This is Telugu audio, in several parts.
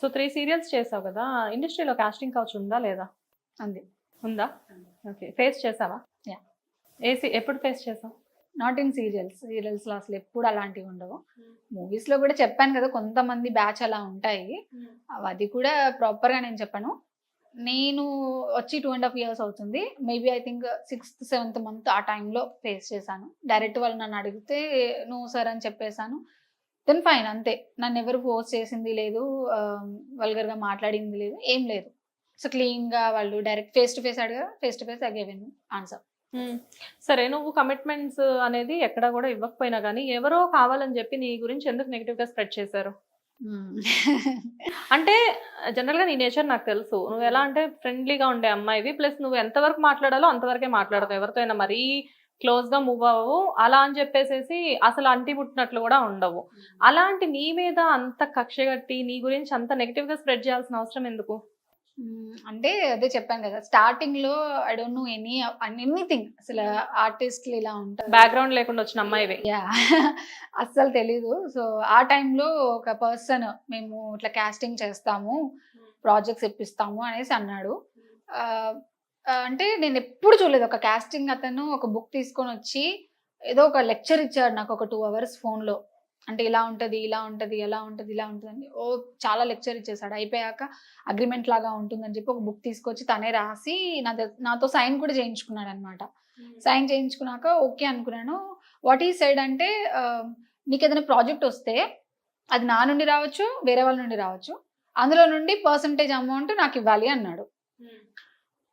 సో త్రీ సీరియల్స్ చేసావు కదా. ఇండస్ట్రీలో కాస్టింగ్ కౌచ్ ఉందా లేదా? అంది ఉందా? ఓకే ఫేస్ చేసావా? Yeah. ఏసీ ఎప్పుడు ఫేస్ చేసావు? నాట్ ఇన్ సీరియల్స్ సీరియల్స్లో అసలు ఎప్పుడు అలాంటివి ఉండవు. మూవీస్లో కూడా చెప్పాను కదా కొంతమంది బ్యాచ్ అలా ఉంటాయి. అవి అది కూడా ప్రాపర్గా నేను చెప్పాను. నేను వచ్చి టూ అండ్ హాఫ్ ఇయర్స్ అవుతుంది. Maybe I think sixth seventh month ఆ టైంలో ఫేస్ చేశాను. డైరెక్ట్ వాళ్ళు నన్ను అడిగితే నువ్వు సార్ అని చెప్పేశాను. దెన్ ఫైన్ అంతే. నన్ను ఎవరు ఫోర్స్ చేసింది లేదు వల్గర్గా మాట్లాడింది లేదు ఏం లేదు. సో క్లీన్గా వాళ్ళు డైరెక్ట్ ఫేస్ టు ఫేస్ అడిగా face to face again answer. సరే నువ్వు కమిట్మెంట్స్ అనేది ఎక్కడ కూడా ఇవ్వకపోయినా కానీ ఎవరో కావాలని చెప్పి నీ గురించి ఎందుకు నెగిటివ్గా స్ప్రెడ్ చేశారు? అంటే జనరల్గా నీ నేచర్ నాకు తెలుసు. నువ్వు ఎలా అంటే ఫ్రెండ్లీగా ఉండే అమ్మాయివి ప్లస్ నువ్వు ఎంతవరకు మాట్లాడాలో అంతవరకే మాట్లాడతావు. ఎవరితో అయినా మరీ క్లోజ్గా మూవ్ అవ్వవు. అలా అని చెప్పేసేసి అసలు అంటి పుట్టినట్లు కూడా ఉండవు. అలాంటి నీ మీద అంత కక్ష కట్టి నీ గురించి అంత నెగిటివ్గా స్ప్రెడ్ చేయాల్సిన అవసరం ఎందుకు. అంటే అదే చెప్పాను కదా స్టార్టింగ్లో I don't know any anything అసలు ఆర్టిస్ట్లు ఇలా ఉంటారు. బ్యాక్గ్రౌండ్ లేకుండా వచ్చిన అమ్మాయివి. యా అస్సలు తెలీదు. సో ఆ టైంలో ఒక పర్సన్ మేము ఇట్లా కాస్టింగ్ చేస్తాము ప్రాజెక్ట్స్ ఇప్పిస్తాము అనేసి అన్నాడు. అంటే నేను ఎప్పుడు చూడలేదు. ఒక కాస్టింగ్ అతను ఒక బుక్ తీసుకొని వచ్చి ఏదో ఒక లెక్చర్ ఇచ్చాడు నాకు ఒక టూ అవర్స్ ఫోన్లో అంటే ఇలా ఉంటుంది ఇలా ఉంటుంది ఎలా ఉంటుంది ఇలా ఉంటుంది అని. ఓ చాలా లెక్చర్ ఇచ్చేసాడు. అయిపోయాక అగ్రిమెంట్ లాగా ఉంటుందని చెప్పి ఒక బుక్ తీసుకొచ్చి తనే రాసి నా నాతో సైన్ కూడా చేయించుకున్నాడు అనమాట సైన్ చేయించుకున్నాక ఓకే అనుకున్నాను. వాట్ ఈ సైడ్ అంటే నీకు ఏదైనా ప్రాజెక్ట్ వస్తే అది నా నుండి రావచ్చు వేరే వాళ్ళ నుండి రావచ్చు. అందులో నుండి పర్సంటేజ్ అమౌంట్ నాకు ఇవ్వాలి అన్నాడు.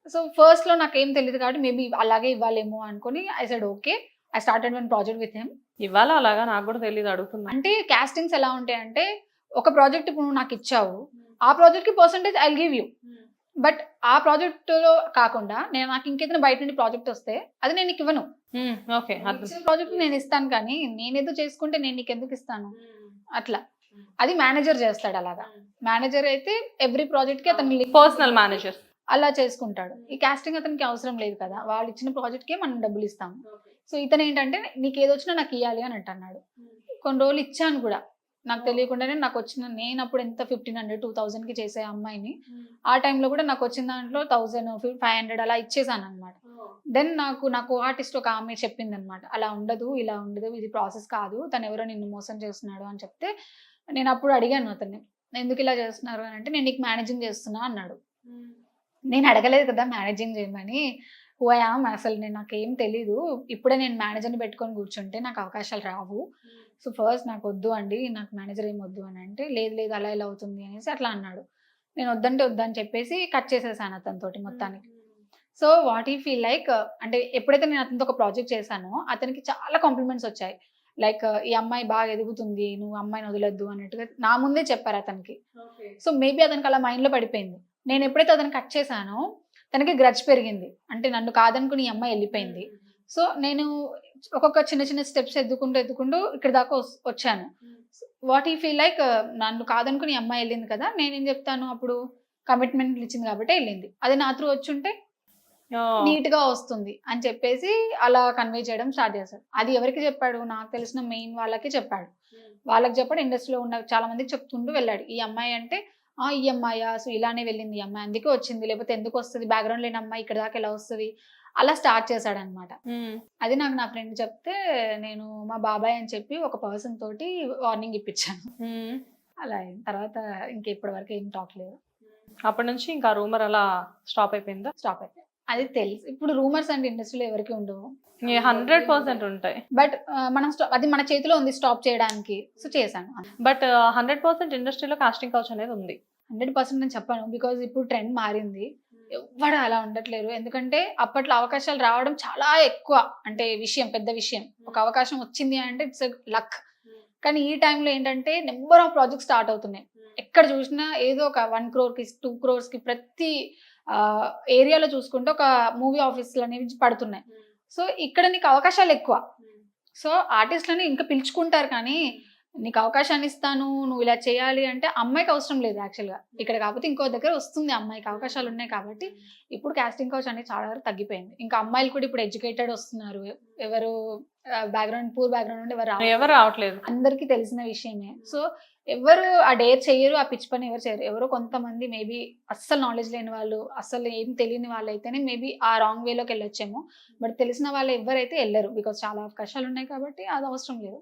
సో ఫస్ట్లో నాకు ఏం తెలియదు కాబట్టి మేబీ అలాగే ఇవ్వాలేమో అనుకుని I side okay I started one project with him ఇవాళ అలాగా? నాకు కూడా తెలియదు అడుగుతున్నా. అంటే కాస్టింగ్స్ ఎలా ఉంటాయంటే ఒక ప్రాజెక్ట్ ఇప్పుడు నువ్వు నాకు ఇచ్చావు ఆ ప్రాజెక్ట్కి percentage I give you but ఆ ప్రాజెక్ట్లో కాకుండా నేను నాకు ఇంకేదైనా బయట నుండి ప్రాజెక్ట్ వస్తే అది నేను నీకు ఇవ్వను. ఓకే ప్రాజెక్ట్ నేను ఇస్తాను కానీ నేనేదో చేసుకుంటే నేను నీకు ఎందుకు ఇస్తాను? అట్లా. అది మేనేజర్ చేస్తాడు అలాగా. మేనేజర్ అయితే ఎవ్రీ ప్రాజెక్ట్కి అతను పర్సనల్ మేనేజర్ అలా చేసుకుంటాడు. ఈ కాస్టింగ్ అతనికి అవసరం లేదు కదా. వాళ్ళు ఇచ్చిన ప్రాజెక్ట్కి మనం డబ్బులు ఇస్తాము. సో ఇతను ఏంటంటే నీకు ఏది వచ్చినా నాకు ఇవ్వాలి అని అంటున్నాడు కొన్ని రోజులు ఇచ్చాను కూడా. నాకు తెలియకుండానే నాకు వచ్చిన నేను అప్పుడు ఎంత ఫిఫ్టీన్ హండ్రెడ్ టూ థౌసండ్కి చేసే అమ్మాయిని ఆ టైంలో కూడా నాకు వచ్చిన దాంట్లో థౌసండ్ ఫైవ్ హండ్రెడ్ అలా ఇచ్చేసాను అనమాట దెన్ నాకు నాకు ఆర్టిస్ట్ ఒక ఆమె చెప్పింది అనమాట అలా ఉండదు ఇలా ఉండదు ఇది ప్రాసెస్ కాదు. తను ఎవరో నిన్ను మోసం చేస్తున్నాడు అని చెప్తే నేను అప్పుడు అడిగాను అతన్ని. ఎందుకు ఇలా చేస్తున్నారు? అని అంటే నేను నీకు మేనేజింగ్ చేస్తున్నా అన్నాడు. నేను అడగలేదు కదా మేనేజింగ్ చేయమని. హుయామ్ అసలు నేను నాకేం తెలీదు. ఇప్పుడే నేను మేనేజర్ని పెట్టుకొని కూర్చుంటే నాకు అవకాశాలు రావు. సో ఫస్ట్ నాకు వద్దు అండి నాకు మేనేజర్ ఏం వద్దు అని అంటే లేదు లేదు అలా ఇలా అవుతుంది అనేసి అట్లా అన్నాడు. నేను వద్దంటే వద్దని చెప్పేసి కట్ చేసేసాను అతనితోటి మొత్తానికి. సో వాట్ ఈ ఫీల్ లైక్ అంటే ఎప్పుడైతే నేను అతనితో ఒక ప్రాజెక్ట్ చేశానో అతనికి చాలా కాంప్లిమెంట్స్ వచ్చాయి. లైక్ ఈ అమ్మాయి బాగా ఎదుగుతుంది నువ్వు అమ్మాయిని వదలొద్దు అన్నట్టుగా నా ముందే చెప్పారు అతనికి. సో మేబీ అతనికి అలా మైండ్లో పడిపోయింది. నేను ఎప్పుడైతే అతను కట్ చేశానో తనకి గ్రడ్జ్ పెరిగింది. అంటే నన్ను కాదనుకుని ఈ అమ్మాయి వెళ్ళిపోయింది. సో నేను ఒక్కొక్క చిన్న చిన్న స్టెప్స్ ఎద్దుకుంటూ ఎద్దుకుంటూ ఇక్కడ దాకా వచ్చాను. వాట్ ఈ ఫీల్ లైక్ నన్ను కాదనుకుని అమ్మాయి వెళ్ళింది కదా నేనేం చెప్తాను అప్పుడు? కమిట్మెంట్లు ఇచ్చింది కాబట్టి వెళ్ళింది. అది నా త్రూ వచ్చుంటే నీట్గా వస్తుంది అని చెప్పేసి అలా కన్వే చేయడం స్టార్ట్ చేశాడు. అది ఎవరికి చెప్పాడు? నాకు తెలిసిన మెయిన్ వాళ్ళకి చెప్పాడు. వాళ్ళకి చెప్పాడు ఇండస్ట్రీలో ఉన్న చాలా మందికి చెప్తుంటూ వెళ్ళాడు. ఈ అమ్మాయి అంటే ఈ అమ్మాయా? సో ఇలానే వెళ్ళింది ఈ అమ్మాయి. అందుకే వచ్చింది. లేకపోతే ఎందుకు వస్తుంది? బ్యాక్గ్రౌండ్ లేని అమ్మాయి ఇక్కడ దాకా ఎలా వస్తుంది? అలా స్టార్ట్ చేశాడు అనమాట అది నాకు నా ఫ్రెండ్ చెప్తే నేను మా బాబాయ్ అని చెప్పి ఒక పర్సన్ తోటి వార్నింగ్ ఇప్పించాను. అలా అయిన తర్వాత ఇంక ఇప్పటి వరకు ఏం టాక్ లేదు. అప్పటి నుంచి ఇంకా రూమర్ అలా స్టాప్ అయిపోయిందా? స్టాప్ అయిపోయింది. అది తెలుసు. ఇప్పుడు రూమర్స్ అంటే ఇండస్ట్రీలో ఎవరికి ఉండవు. హండ్రెడ్ పర్సెంట్ ఉంటాయి. బట్ మనం అది మన చేతిలో ఉంది స్టాప్ చేయడానికి. సో చేశాను. బట్ హండ్రెడ్ పర్సెంట్ ఇండస్ట్రీలో కాస్టింగ్ కౌచ్ అనేది ఉంది. హండ్రెడ్ పర్సెంట్ నేను చెప్పాను. బికాజ్ ఇప్పుడు ట్రెండ్ మారింది. ఎవ్వడు అలా ఉండట్లేరు. ఎందుకంటే అప్పట్లో అవకాశాలు రావడం చాలా ఎక్కువ. అంటే విషయం పెద్ద విషయం. ఒక అవకాశం వచ్చింది అంటే ఇట్స్ లక్. కానీ ఈ టైంలో ఏంటంటే నెంబర్ ఆఫ్ ప్రాజెక్ట్స్ స్టార్ట్ అవుతున్నాయి. ఎక్కడ చూసినా ఏదో ఒక వన్ క్రోర్కి టూ క్రోర్స్కి ప్రతి ఏరియాలో చూసుకుంటే ఒక మూవీ ఆఫీసులు అనేవి పడుతున్నాయి. సో ఇక్కడ నీకు అవకాశాలు ఎక్కువ. సో ఆర్టిస్ట్లని ఇంకా పిలుచుకుంటారు కానీ నీకు అవకాశాన్ని ఇస్తాను నువ్వు ఇలా చేయాలి అంటే అమ్మాయికి అవసరం లేదు యాక్చువల్గా ఇక్కడ కాకపోతే ఇంకో దగ్గర వస్తుంది అమ్మాయికి అవకాశాలు ఉన్నాయి కాబట్టి ఇప్పుడు కాస్టింగ్ కౌచ్ అనేది చాలా వరకు తగ్గిపోయింది. ఇంకా అమ్మాయిలు కూడా ఇప్పుడు ఎడ్యుకేటెడ్ వస్తున్నారు. ఎవరు బ్యాక్గ్రౌండ్ పూర్ బ్యాక్గ్రౌండ్ నుండి ఎవరు. ఎవరు రావట్లేదు. అందరికీ తెలిసిన విషయమే. సో ఎవరు ఆ డేర్ చేయరు ఆ పిచ్ పని ఎవరు చేయరు. ఎవరో కొంతమంది మేబీ అస్సలు నాలెడ్జ్ లేని వాళ్ళు అస్సలు ఏం తెలియని వాళ్ళు అయితేనే మేబీ ఆ రాంగ్ వేలోకి వెళ్ళొచ్చేమో. బట్ తెలిసిన వాళ్ళు ఎవరైతే వెళ్ళరు బికాస్ చాలా అవకాశాలు ఉన్నాయి కాబట్టి అది అవసరం లేదు.